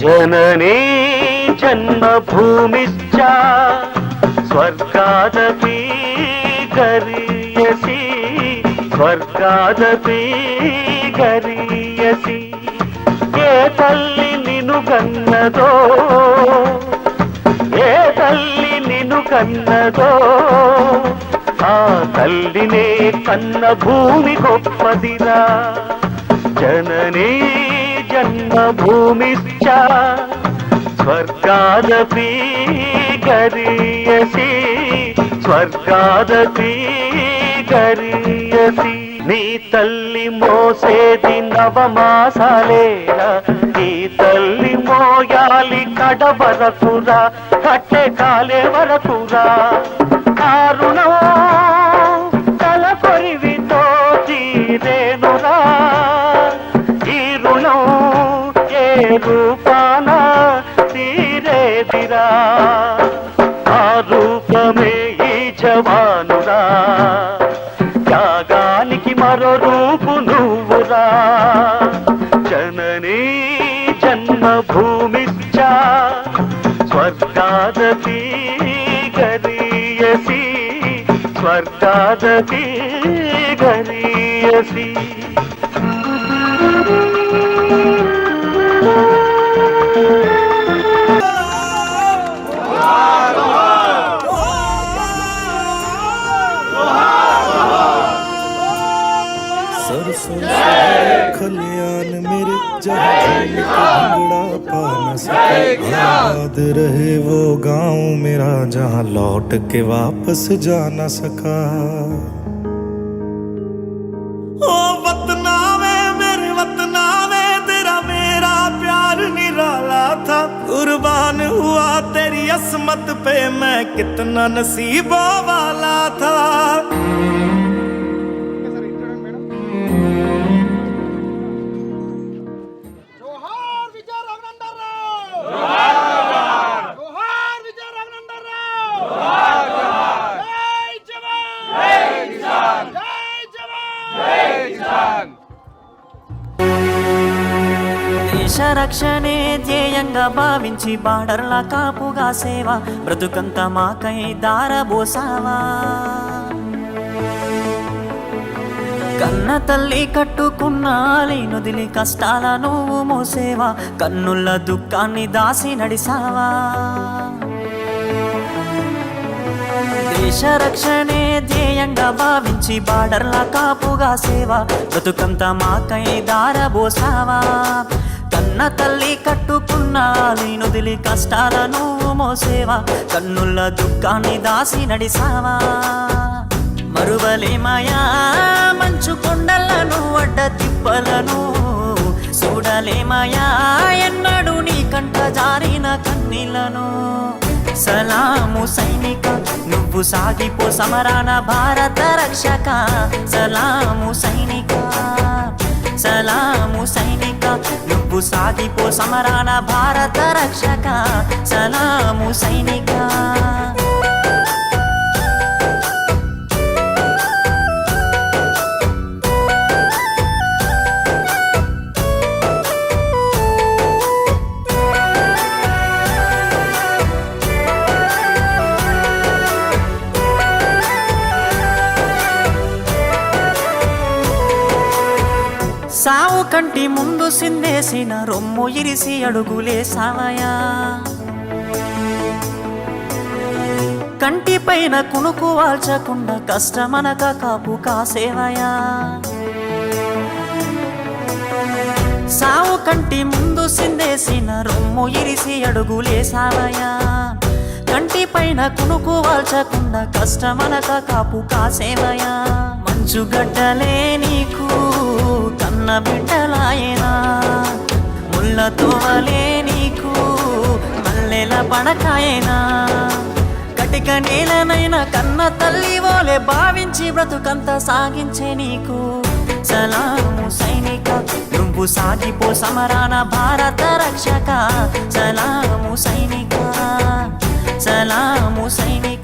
జననీ జన్మభూమిశ్చ స్వర్గాదపి గరీయసి స్వర్గాదపి గరీయసి ఏ తల్లి నిను కన్నదో ఏ తల్లి నిను కన్నదో ఆ తల్లినే కన్న భూమి గొప్పదిరా జననీ జన్మభూమిశ్చ స్వర్గాదపి గరీయసి స్వర్గాదపి గరీయసి. నీ తల్లి మోసేది నవమాసాలేరా నీ తల్లి మోయాలి కడ వరకురా కట్టె కాలే వరకురా. కారుణం భగవానురా త్యాగానికి మరో రూపు నువ్వురా. జననీ జన్మభూమిశ్చ స్వర్గాదతి గరీయసి. స్వర్గాదతి గరీయసి. Thank you. सरसों खलियान मेरे न याद रहे वो गाँव मेरा जहाँ लौट के वापस जा न सका। ओ वतना में मेरे वतना में तेरा मेरा प्यार निराला था। कुर्बान हुआ तेरी असमत पे मैं कितना नसीबों वाला था। దేశ రక్షణే ధ్యేయంగా భావించి బార్డర్ల కాపుగా సేవ బ్రతుకంత మాకై దారబోసావా? కన్న తల్లి కట్టుకున్నాలి నుదిలి కష్టాల నువ్వు మోసేవా? కన్నుల దుఃఖాన్ని దాసి నడిసావా? దేశ రక్షణే ధ్యేయంగా భావించి బార్డర్ల కాపుగా సేవ బ్రతుకంత మాకై దారబోసావా? కన్న తల్లి కట్టుకున్నా నొదిలి కష్టాలను మోసేవా? కన్నుల దుఃఖాన్ని దాసి నడిసావా? మరువలేమయా మంచు కొండలను అడ్డ తిప్పలను చూడలేమయా ఎన్నడు నీ కంట జారిన కన్నీలను సలాము సైనిక నువ్వు సాగిపో సమరాన భారత రక్షక. సలాము సైనిక సలాము సైనిక నువ్వు సాగిపో సమరాన భారత రక్షక సలాము సైనిక. సావు కంటి ముందు సిందేసిన రొమ్ము ఇరిసి అడుగులే సావయా. కంటి పైన కునుకు వాల్చకుండా కష్టమనక కాపు కాసేవయా. సావు కంటి ముందు సిందేసిన రొమ్ము ఇరిసి అడుగులే సావయా. కంటి పైన కునుకు వాల్చకుండా కష్టమనక కాపు కాసేవయా. మంచు కన్న బిడ్డలాయనా? ముళ్ళ తోవలే నీకు మల్లెల పడకాయనా కటిక నేలనైనా కన్న తల్లి ఓలే భావించి బ్రతుకంత సాగించే నీకు సలాము సైనిక నువ్వు సాగిపో సమరాన భారత రక్షక. సలాము సైనిక సలాము సైనిక.